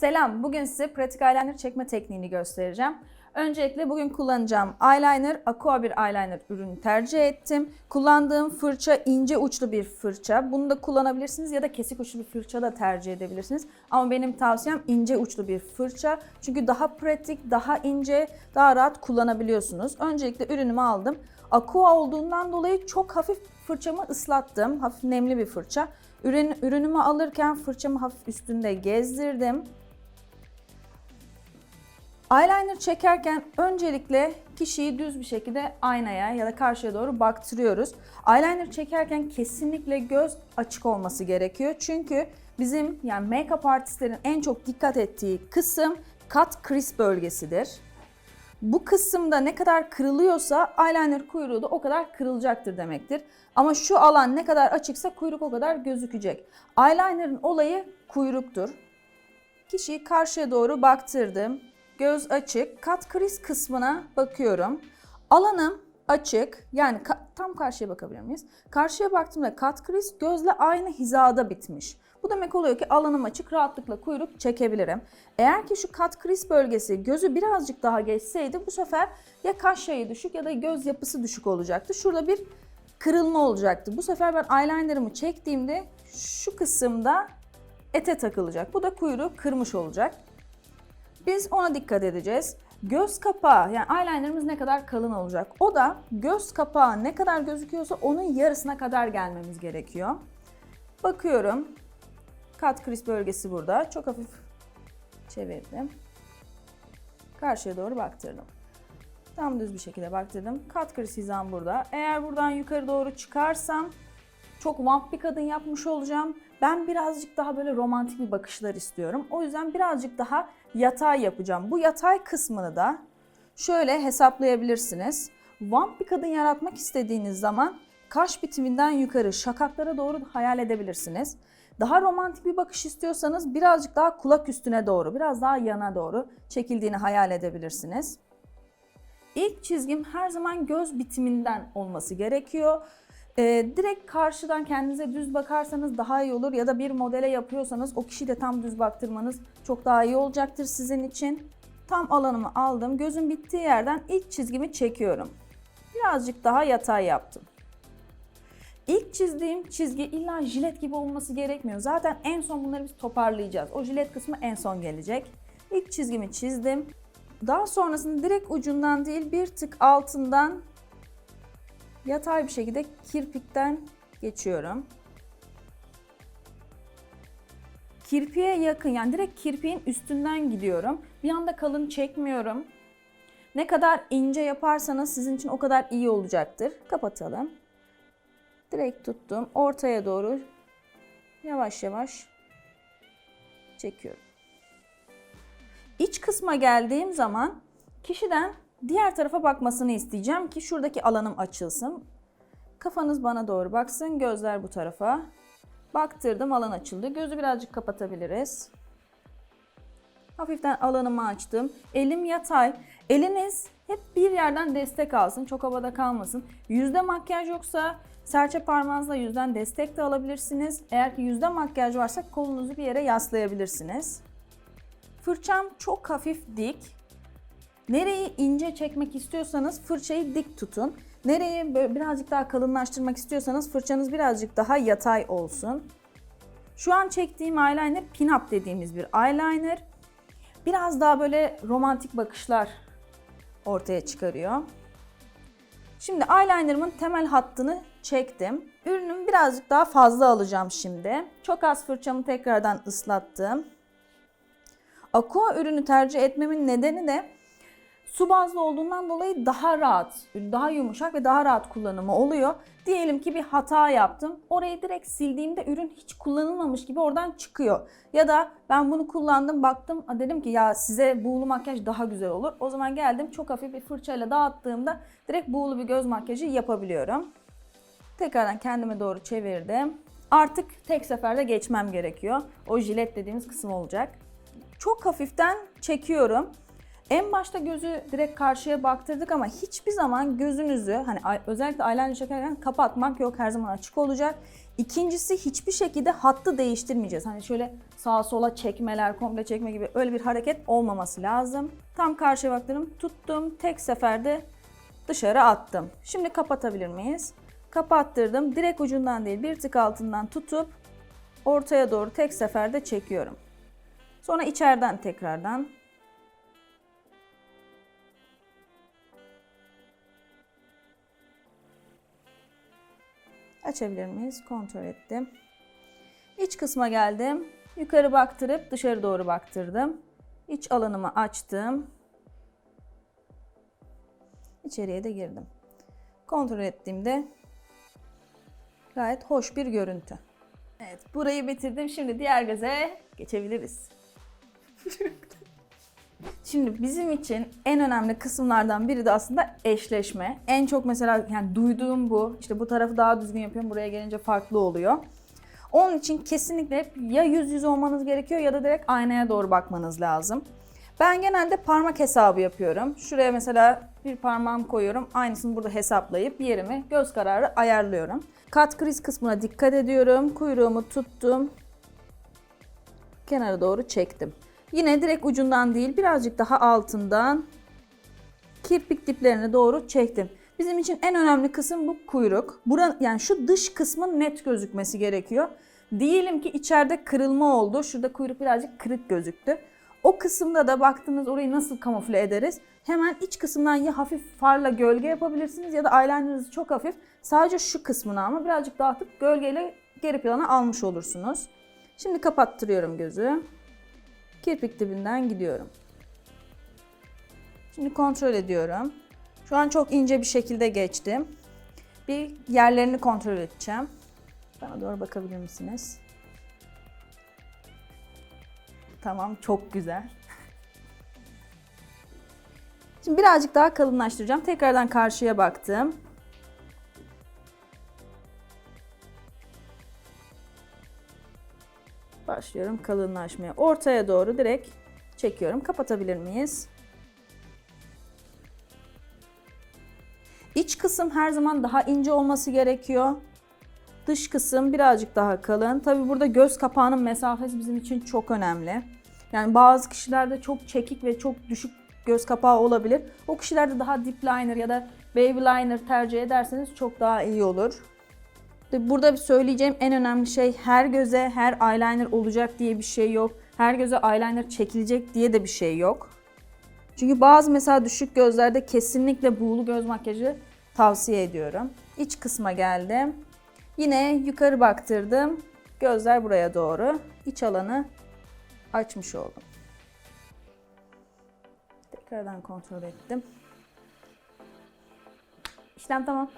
Selam, bugün size pratik eyeliner çekme tekniğini göstereceğim. Öncelikle bugün kullanacağım eyeliner, Aqua bir eyeliner ürünü tercih ettim. Kullandığım fırça ince uçlu bir fırça. Bunu da kullanabilirsiniz ya da kesik uçlu bir fırça da tercih edebilirsiniz. Ama benim tavsiyem ince uçlu bir fırça. Çünkü daha pratik, daha ince, daha rahat kullanabiliyorsunuz. Öncelikle ürünümü aldım. Aqua olduğundan dolayı çok hafif fırçamı ıslattım. Hafif nemli bir fırça. Ürün, ürünümü alırken fırçamı hafif üstünde gezdirdim. Eyeliner çekerken öncelikle kişiyi düz bir şekilde aynaya ya da karşıya doğru baktırıyoruz. Eyeliner çekerken kesinlikle göz açık olması gerekiyor. Çünkü bizim yani make-up artistlerin en çok dikkat ettiği kısım cut crease bölgesidir. Bu kısımda ne kadar kırılıyorsa eyeliner kuyruğu da o kadar kırılacaktır demektir. Ama şu alan ne kadar açıksa kuyruk o kadar gözükecek. Eyeliner'ın olayı kuyruktur. Kişiyi karşıya doğru baktırdım. Göz açık. Kat crease kısmına bakıyorum. Alanım açık. Yani ka- tam karşıya bakabilir miyiz? Karşıya baktığımda kat crease gözle aynı hizada bitmiş. Bu demek oluyor ki alanım açık, rahatlıkla kuyruk çekebilirim. Eğer ki şu kat crease bölgesi gözü birazcık daha geçseydi bu sefer ya kaş yayı düşük ya da göz yapısı düşük olacaktı. Şurada bir kırılma olacaktı. Bu sefer ben eyelinerımı çektiğimde şu kısımda ete takılacak. Bu da kuyruğu kırmış olacak. Biz ona dikkat edeceğiz. Göz kapağı yani eyelinerımız ne kadar kalın olacak? O da göz kapağı ne kadar gözüküyorsa onun yarısına kadar gelmemiz gerekiyor. Bakıyorum. Kat kriz bölgesi burada. Çok hafif çevirdim. Karşıya doğru baktırdım. Tam düz bir şekilde baktırdım. Kat kriz hizam burada. Eğer buradan yukarı doğru çıkarsam çok vamp bir kadın yapmış olacağım. Ben birazcık daha böyle romantik bir bakışlar istiyorum. O yüzden birazcık daha yatay yapacağım. Bu yatay kısmını da şöyle hesaplayabilirsiniz. Vamp bir kadın yaratmak istediğiniz zaman kaş bitiminden yukarı şakaklara doğru hayal edebilirsiniz. Daha romantik bir bakış istiyorsanız birazcık daha kulak üstüne doğru, biraz daha yana doğru çekildiğini hayal edebilirsiniz. İlk çizgim her zaman göz bitiminden olması gerekiyor. Ee, direkt karşıdan kendinize düz bakarsanız daha iyi olur ya da bir modele yapıyorsanız o kişi de tam düz baktırmanız çok daha iyi olacaktır sizin için. Tam alanımı aldım. Gözün bittiği yerden ilk çizgimi çekiyorum. Birazcık daha yatay yaptım. İlk çizdiğim çizgi illa jilet gibi olması gerekmiyor. Zaten en son bunları biz toparlayacağız. O jilet kısmı en son gelecek. İlk çizgimi çizdim. Daha sonrasında direkt ucundan değil bir tık altından yatay bir şekilde kirpikten geçiyorum. Kirpiğe yakın yani direkt kirpiğin üstünden gidiyorum. Bir anda kalın çekmiyorum. Ne kadar ince yaparsanız sizin için o kadar iyi olacaktır. Kapatalım. Direkt tuttum. Ortaya doğru yavaş yavaş çekiyorum. İç kısma geldiğim zaman kişiden diğer tarafa bakmasını isteyeceğim ki şuradaki alanım açılsın. Kafanız bana doğru baksın, gözler bu tarafa. Baktırdım, alan açıldı. Gözü birazcık kapatabiliriz. Hafiften alanımı açtım. Elim yatay. Eliniz hep bir yerden destek alsın. Çok havada kalmasın. Yüzde makyaj yoksa serçe parmağınızla yüzden destek de alabilirsiniz. Eğer ki yüzde makyaj varsa kolunuzu bir yere yaslayabilirsiniz. Fırçam çok hafif dik. Nereyi ince çekmek istiyorsanız fırçayı dik tutun. Nereyi böyle birazcık daha kalınlaştırmak istiyorsanız fırçanız birazcık daha yatay olsun. Şu an çektiğim eyeliner pin-up dediğimiz bir eyeliner. Biraz daha böyle romantik bakışlar ortaya çıkarıyor. Şimdi eyelinerımın temel hattını çektim. Ürünümü birazcık daha fazla alacağım şimdi. Çok az fırçamı tekrardan ıslattım. Aqua ürünü tercih etmemin nedeni de su bazlı olduğundan dolayı daha rahat, daha yumuşak ve daha rahat kullanımı oluyor. Diyelim ki bir hata yaptım. Orayı direkt sildiğimde ürün hiç kullanılmamış gibi oradan çıkıyor. Ya da ben bunu kullandım baktım dedim ki ya size buğulu makyaj daha güzel olur. O zaman geldim çok hafif bir fırçayla dağıttığımda direkt buğulu bir göz makyajı yapabiliyorum. Tekrardan kendime doğru çevirdim. Artık tek seferde geçmem gerekiyor. O jilet dediğimiz kısım olacak. Çok hafiften çekiyorum. En başta gözü direkt karşıya baktırdık ama hiçbir zaman gözünüzü hani özellikle eyeliner çekerken kapatmak yok her zaman açık olacak. İkincisi hiçbir şekilde hattı değiştirmeyeceğiz. Hani şöyle sağa sola çekmeler, komple çekme gibi öyle bir hareket olmaması lazım. Tam karşıya baktım, tuttum, tek seferde dışarı attım. Şimdi kapatabilir miyiz? Kapattırdım. Direkt ucundan değil, bir tık altından tutup ortaya doğru tek seferde çekiyorum. Sonra içeriden tekrardan Açabilir miyiz? Kontrol ettim. İç kısma geldim. Yukarı baktırıp dışarı doğru baktırdım. İç alanımı açtım. İçeriye de girdim. Kontrol ettiğimde gayet hoş bir görüntü. Evet, burayı bitirdim. Şimdi diğer göze geçebiliriz. Şimdi bizim için en önemli kısımlardan biri de aslında eşleşme. En çok mesela yani duyduğum bu. İşte bu tarafı daha düzgün yapıyorum. Buraya gelince farklı oluyor. Onun için kesinlikle ya yüz yüze olmanız gerekiyor ya da direkt aynaya doğru bakmanız lazım. Ben genelde parmak hesabı yapıyorum. Şuraya mesela bir parmağımı koyuyorum. Aynısını burada hesaplayıp yerimi göz kararı ayarlıyorum. Kat kriz kısmına dikkat ediyorum. Kuyruğumu tuttum. Kenara doğru çektim. Yine direkt ucundan değil birazcık daha altından kirpik diplerine doğru çektim. Bizim için en önemli kısım bu kuyruk. Buran, yani şu dış kısmın net gözükmesi gerekiyor. Diyelim ki içeride kırılma oldu. Şurada kuyruk birazcık kırık gözüktü. O kısımda da baktığınız orayı nasıl kamufle ederiz? Hemen iç kısımdan ya hafif farla gölge yapabilirsiniz ya da eyelinerınızı çok hafif sadece şu kısmını ama birazcık dağıtıp gölgeyle geri plana almış olursunuz. Şimdi kapattırıyorum gözü. Kirpik dibinden gidiyorum. Şimdi kontrol ediyorum. Şu an çok ince bir şekilde geçtim. Bir yerlerini kontrol edeceğim. Bana doğru bakabilir misiniz? Tamam, çok güzel. Şimdi birazcık daha kalınlaştıracağım. Tekrardan karşıya baktım. Başlıyorum kalınlaşmaya. Ortaya doğru direkt çekiyorum. Kapatabilir miyiz? İç kısım her zaman daha ince olması gerekiyor. Dış kısım birazcık daha kalın. Tabi burada göz kapağının mesafesi bizim için çok önemli. Yani bazı kişilerde çok çekik ve çok düşük göz kapağı olabilir. O kişilerde daha deep liner ya da baby liner tercih ederseniz çok daha iyi olur. Burada söyleyeceğim en önemli şey her göze her eyeliner olacak diye bir şey yok. Her göze eyeliner çekilecek diye de bir şey yok. Çünkü bazı mesela düşük gözlerde kesinlikle buğulu göz makyajı tavsiye ediyorum. İç kısma geldim. Yine yukarı baktırdım. Gözler buraya doğru. İç alanı açmış oldum. Tekrardan kontrol ettim. İşlem tamam.